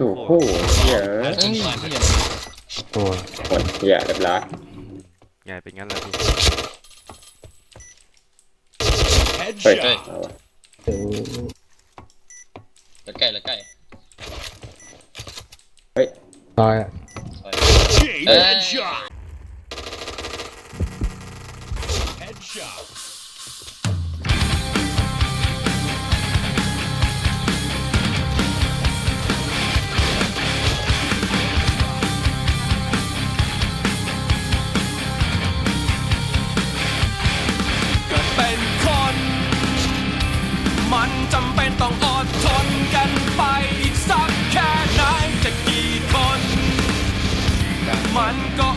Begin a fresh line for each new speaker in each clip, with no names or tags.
ตัว
โอ้หเหี้ยเอ้ย
เฮ้
ย
เห
ยอ้ยกดเหี้ยเรบร้อยไงเป็นงั้
นเล
ยเฮ้ยเอาวะเออละใกล้ละใกล้เฮ้ย Headshot. Headshot. มันก็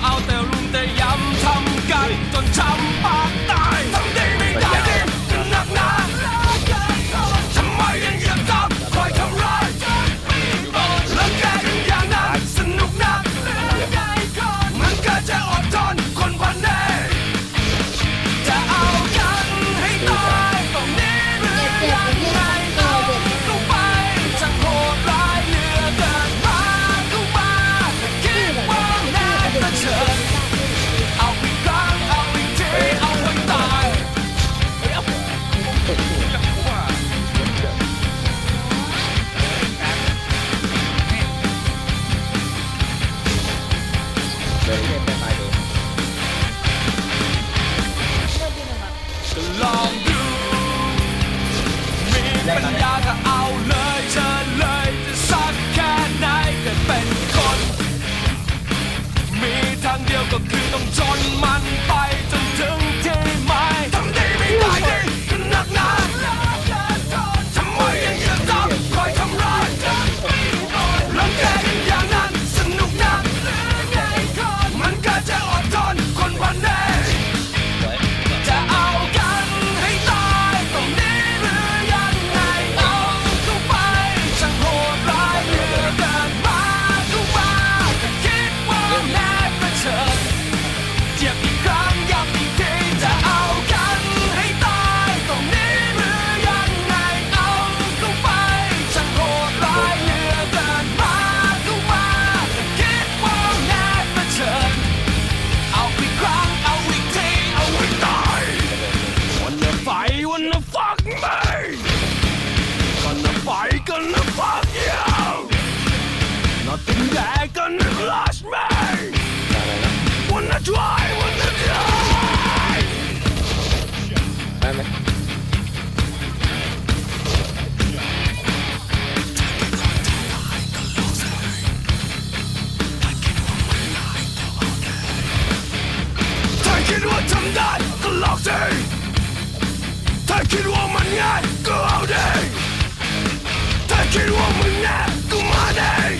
Take it one minute, come on in.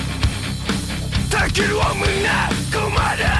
Take it one minute, come on in.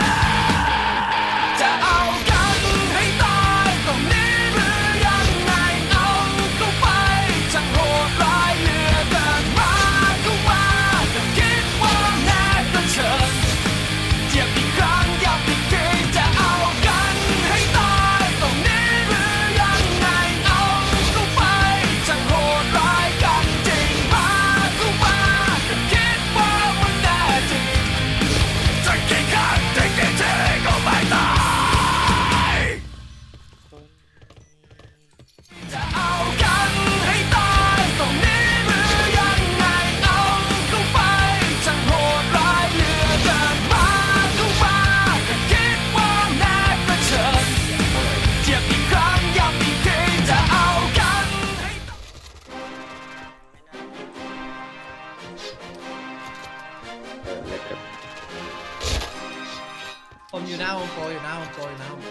ผมอยู่หน้าวงโกอยู่หน้าวงโกอยู่หน้าวงโก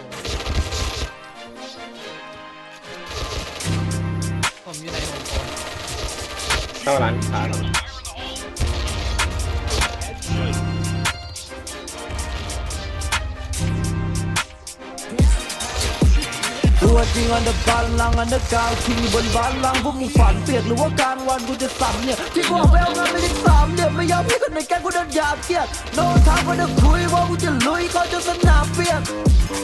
ผมอยู่ในวงโก
เข้าร้านค้าแล้
ตัวจริงอันเดอร์บาลลังอันเดอร์กราที่บนบ้าลลังพวกมึงฝันเปียกหรือว่ากางวันกูจะสับเนี่ยที่กูออกไปเอางานไม่ได้สามเนี่ยไม่ยอมให้คนในแก๊งกูเดินหยาบเกียดโน้ทางมาเดินคุยว่ากูจะลุยเขาจะสนามเปียก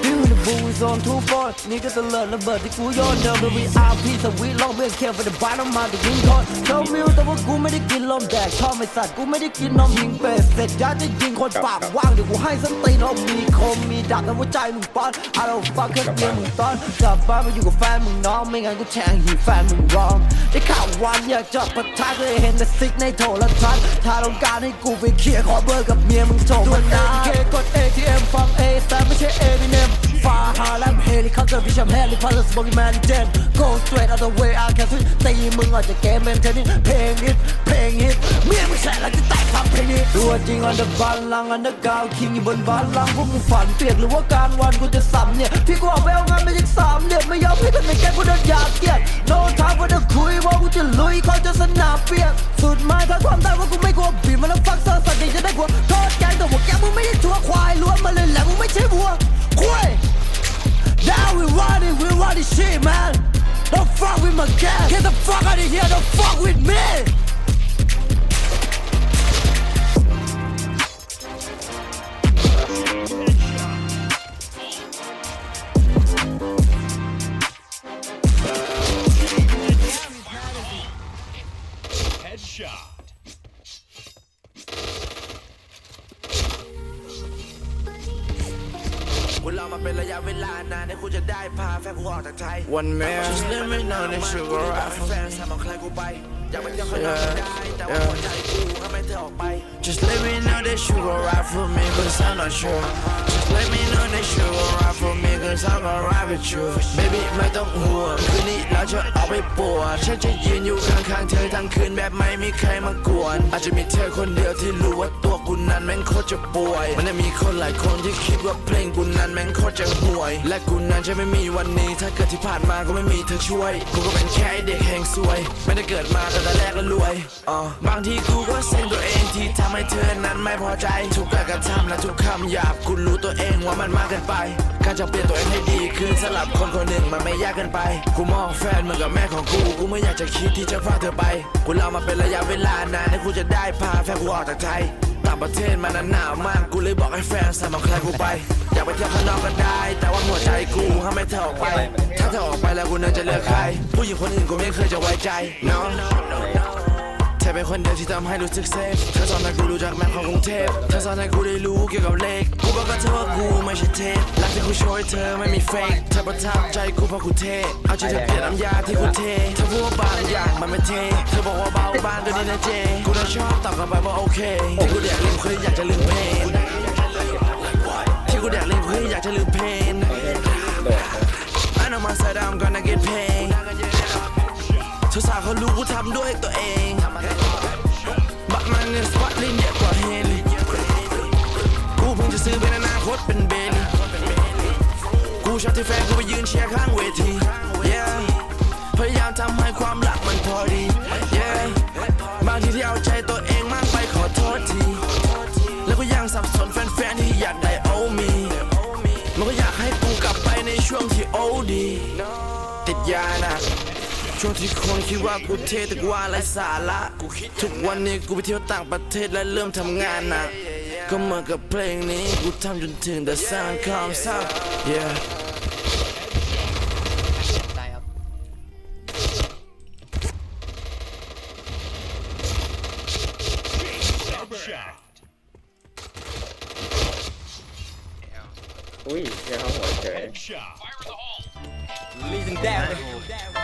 You in the blue zone two four นี่ก็ตะเลิดระเบิดที่กูโยนเดิมเป็น VIP สวีทลองเบี้ยเคียร์ไปเดบานออกมาแต่ยิงทอดโชว์มิวแต่ว่ากูไม่ได้กินลมแดกชอบไม่สัตว์กูไม่ได้กินนมยิงเป็ดเสร็จยัดจะยิงคนปากว่างเดี๋ยวกูให้สันตีนมมีคมมีดักแต่ว่าใจมึงป้อน I don't fuck แค่เมียมึงตอนกับบ้านมาอยู่กับแฟนมึงน้องไม่งั้นกูแทงหีแฟนมึงร้อง ได้ข่าววันอยากจะปะทะก็เลยเห็นแต่ซิกในโทรทัศน์ถ้าต้องการให้กูไปเคลียร์ขอเบอร์กับเมียมึงโทรมานะเคกด ATM ฟัง A แต่ไม่ใช่ Eminem ฟ้าหาแลมเฮลิคอปเตอร์พิชมเฮลิคอปเตอร์สปอกแมนเจน Go straight out the way I can swing ตีมึงออกจากเกมเป็นเทนนิสเพลงฮิตเพลงฮิตเมียมึงแฉแล้วจะ ตัวจริงอันเดอร์บาลลังอันเดอร์กาวคิงอยู่บนบาลลังพวกมึงฝันเปียกหรือว่าการวันกูจะสับเนี่ยที่กูออกไปเอางานไม่ใช่สามเนี่ยไม่ยอมให้คนในแก๊งกูเดินหยาบเกียดโน้ทางกูจะคุยว่ากูจะลุยเขาจะสนามเปียกสุดท้ายถ้าความตายว่ากูไม่กลัวบีบมันแล้วฟักเซอร์สัตว์จะได้กลัวโทษแกงแต่หัวแกมึงไม่ใช่ชัวควายล้วนมาเลยแหละมึงไม่ใช่วัวควาย Now we running, we running shit, man. Don't fuck with my gas. Get the fuck out of here. Don't fuck with me.
คุณเรามาเป็นระยะเวลานานให้คุณจะได้พาแฟนกูออกจากไทย One man just let me know that you go right แฟนสามเอาใครกูไป อยากไปเที่ยวข้างนอกก็ได้ แต่ว่าหัวใจกูทำไมเธอออกไป Just let me know that you go right for me cause I'm not sure Just let me know that you go right for me cause I'm gonna ride with you Baby ไม่ต้องห่วงคืนนี้เราจะออกไปปวดฉันจะยืนอยู่ข้างๆเธอ ทั้งคืนแบบไม่มีใครมากวน อาจจะมีเธอคนเดียวที่รู้ว่าตัวกูนั้นแม่งโคตรจะป่วย มันจะมีคนหลายคนที่คิดว่าเพลงกูนั้นแม่งโคตรจะห่วย และกูนั้นจะไม่มีวันนี้ ถ้าเกิดที่ผ่านมาก็ไม่มีเธอช่วย กูก็เป็นแค่เด็กแห่งซวย ไม่ได้เกิดมาแต่แต่แรกก็รวยอ่าบางทีกูก็เซ็งตัวเองที่ทำให้เธอนั้นไม่พอใจ ทุกการกระทำและทุกคำหยาบกูรู้ตัวเองว่ามันมากเกินไปการจะเปลี่ยนตัวเองให้ดีขึ้นสำหรับคนคนหนึ่งมันไม่ยากเกินไป กูมองแฟนเหมือนกับแม่ของกู กูไม่อยากจะคิดที่จะพาเธอไปกูเล่ามาเป็นระยะเวลานานให้กูจะได้พาแฟนกูออกจากไทยต่างประเทศมันหนาวมากกูเลยบอกให้แฟนสมัครใครกูไป อยากไปเที่ยวข้างนอกก็ได้ แต่ว่าหัวใจกูห้ามไม่เธอออกไป ถ้าเธอออกไปแล้วกูน่าจะเลือกใคร ผู้หญิงคนอื่นกูไม่เคยจะไว้ใจ no เธอเป็นคนเดียวที่ทำให้รู้สึกเซฟเธอสอนให้กูรู้จักแมปของกรุงเทพเธอสอนให้กูได้รู้เกี่ยวกับเลขกูบอกกับเธอว่ากูไม่ใช่เทพรักที่กูโชว์ให้เธอไม่มีเฟกเธอประทับใจกูเพราะกูเทเอาใจเธอเปลี่ยนน้ำยาที่กูเทเธอพูดว่าบางอย่างมันไม่เทเธอบอกว่าเบาบางตัวนี้นะเจกูน่าชอบตอบกลับไปว่าโอเคที่กูอยากลืมคืออยากจะลืมเพลงที่กูอยากลืมคืออยากจะลืมเพลง I know myself I'm gonna get เขารู้กูทำด้วยตัวเองบักมันเงินสปอตลินเยอะกว่าเฮลิกูเพิ่งจะซื้อเป็นอนาคตเป็นเบลกูชอบที่แฟนกูไปยืนเชียร์ข้างเวที yeah พยายามทำให้ความรักมันพอดี yeah บางทีที่เอาใจตัวเองมากไปขอโทษที แล้วก็ยังสับสนแฟนๆที่อยากได้โอมีมันก็อยากให้กูกลับไปในช่วงที่โอดี ติดยาหนัก ช่วงที่คนคิดว่ากูเท่แต่กูว่าไรสาระทุกวันนี้กูไปเที่ยวต่างประเทศและเริ่มทำงานหนักก็เหมือนกับเพลงนี้กูทำจนถึง the sun comes up yeah
ได้ครับ
Headshot.
อุ้ยแค่เข้าหัวเฉย
Headshot.
Legendary.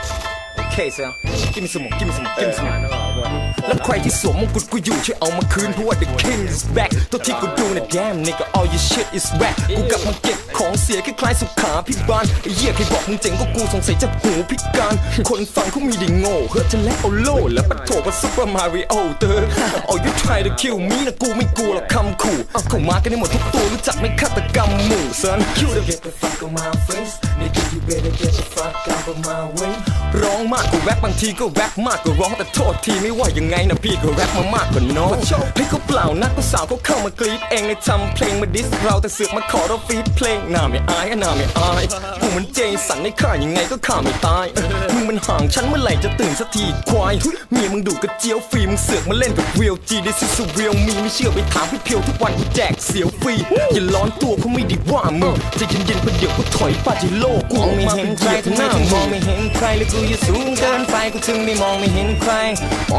케이스야.
김스모, 김스모, 김스모.
แล้วใครที่สวมมงกุฎกูอยู่ช่วยเอามาคืนเพราะว่า the king is back ตัวที่กูดูนะ damn nigga all your shit is whack กูกลับมาเก็บของเสียคล้ายๆสุขาพิบาลไอ้เหี้ยใครบอกมึงเจ๋งก็กูสงสัยจะหูพิการ คนฟังเขามีไดิโง่เฮ้ยจะแล้วเอาโล่แล้วปะโถว่าซุปเปอร์มาริโอเตอร์ all you try to kill me นะกูไม่กลัวหรอกคำขู่เอาเข้ามากันได้หมดทุกตัวรู้จักไม่ฆาตกรรมหมู่ son you the get the fuck on my face nigga you better get the fuck out of my way ร้องมากกว่าแรปบางทีก็แรปมากกว่าร้องแต่โทษทีไม่ยว่ายังไงนะพี่ก็แรปมามากกว่าน้องให้เขาเปล่านักก็สาวเขาเข้ามากรีดเองเลยทำเพลงมาดิสเราแต่เสือกมาขอเราฟีดเพลงหน้าไม่อายอะหน้าไม่อายกูมันเจสันในข่ายังไงก็ข่าไม่ตายเออมึงมันห่างฉันเมื่อไหร่จะตื่นสักทีควายเมียมึงดูกระเจียวฟรีมึงเสือกมาเล่นกับเรียลจีดิซิสเรียลมีไม่เชื่อไปถามพี่เพียวทุกวันกูแจกเสียวฟรีอย่าร้อนตัวเขาไม่ได้ว่ามึงใจะเย็นๆเพราะเดี๋ยวกูถอยปาจิโลกูออกมาเป็นใครถึงหน้ามองไม่เห็นใครเลยกูอยู่สูงเกินไปกูถึงไม่มองไม่เห็นใคร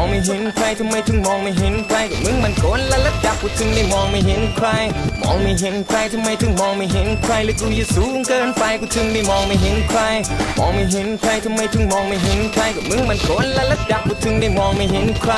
มองไม่เห็นใครทำไมถึงมองไม่เห็นใครก็มึงมันโกนละระดับกูถึงได้มองไม่เห็นใคร มองไม่เห็นใครทำไมถึงมองไม่เห็นใครเลยกูอยู่สูงเกินไปกูถึงได้มองไม่เห็นใคร มองไม่เห็นใครทำไมถึงมองไม่เห็นใครก็มึงมันโกนละระดับกูถึงได้มองไม่เห็นใคร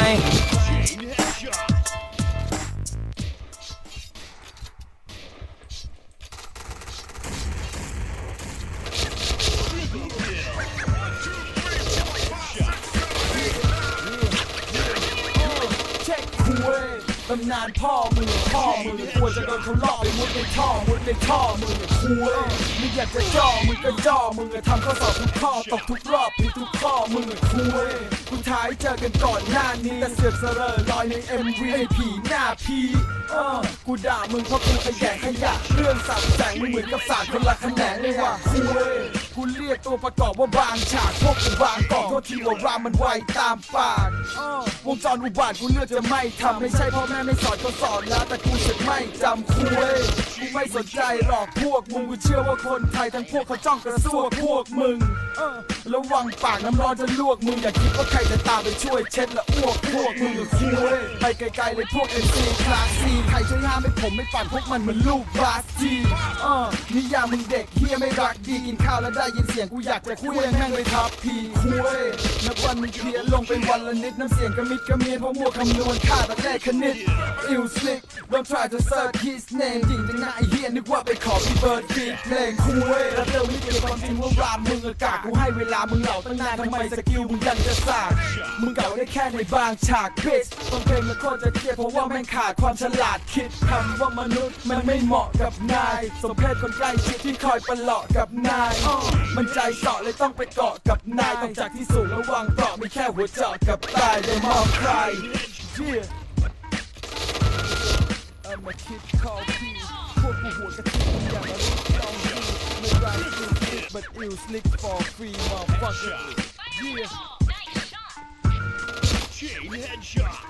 ำ
นานพ่อมึงพ่อมึงกลัวจะโดนเขาล่อไปมุดในท่อมุดในท่อมึงคุยไมึงอยากจะจ่อมึงก็จ่อมึงทำข้อสอบทุกข้อตกทุกรอบผิดทุกข้อมึงคุยกูท้ายเจอกันก่อนหน้านี้แต่เสือกเสรอลอยใน MV ไอ้ผีหน้าพีเออกูด่ามึงเพราะกูขยะขยะเรื่องสับแสงมึงเหมือนกับสารคนละแขนงเลยว่ะคุยกูเรียกตัวประกอบว่าบางฉากพวกกูบางกอกโทษทีว่ารามมันไวตามปากวงจรอุบาทกูเลือกจะไม่ทำไม่ใช่พ่อแม่ไม่สอนก็สอนแล้วแต่กูสึกไม่จำคุยกูไม่สนใจหรอกพวกมึงกูเชื่อว่าคนไทยทั้งพวกเขาจ้องกระซวกพวกมึงระวังปากน้ำร้อนจะลวกมึงอย่าคิดว่าใครจะตามไปช่วยเช็ดและอ้วกพวกมึงคุยไปไกลๆเลยพวกเอ็นซีคลาสซีใครช่วยห้ามให้ผมไม่ปั่นพวกมันเหมือนลูกบาสทีนิยามมึงเด็กเฮียไม่รักดีกินข้าวแล้วได้ยินเสียงกูอยากจะคุยแม่งเลยทับพีคุยนับวันมึงเพียลงเป็นวันละนิดน้ำเสียงกระมิดกระเมียนเพราะมัวคำนวณค่าแต่เลขคณิตอิวสลิก don't try to search his name จริงจังนะไอเฮียนึกว่าไปขอพี่เบิร์ดฟีดเพลงคุยแล้วเร็วนี่เกี่ยวความจริงว่ารามมึงอากาศกูให้เวลามึงเหล่าตั้งนานทำไมสกิลมึงยังจะสากมึงเก่าได้แค่ในบางฉากพิชต้นเพลงล้วโคตรจะเครียดเพราะว่าแม่งขาดความฉลาดคิดคำว่ามนุษย์มันไม่เหมาะกับนาย สมเพศคนใกล้ชิดที่คอยประหลอกกับนาย มันใจเสาะเลยต้องไปเกาะกับนายต้องจากที่สูงระวังเกาะไม่แค่หัวเจาะกับตายเลยมองใคร Yeah. I'm a kid called P พวกกูหัวกะทิอย่ามาลุกต้องดีไม่ไรคือ slick but ill slick for free motherfucker yeah
Chain headshot.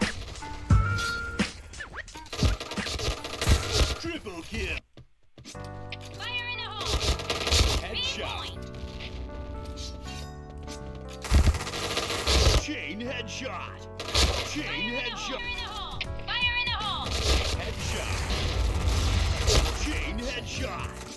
Triple kill.
Fire in the hole!
Headshot. Chain headshot. Chain headshot. Headshot!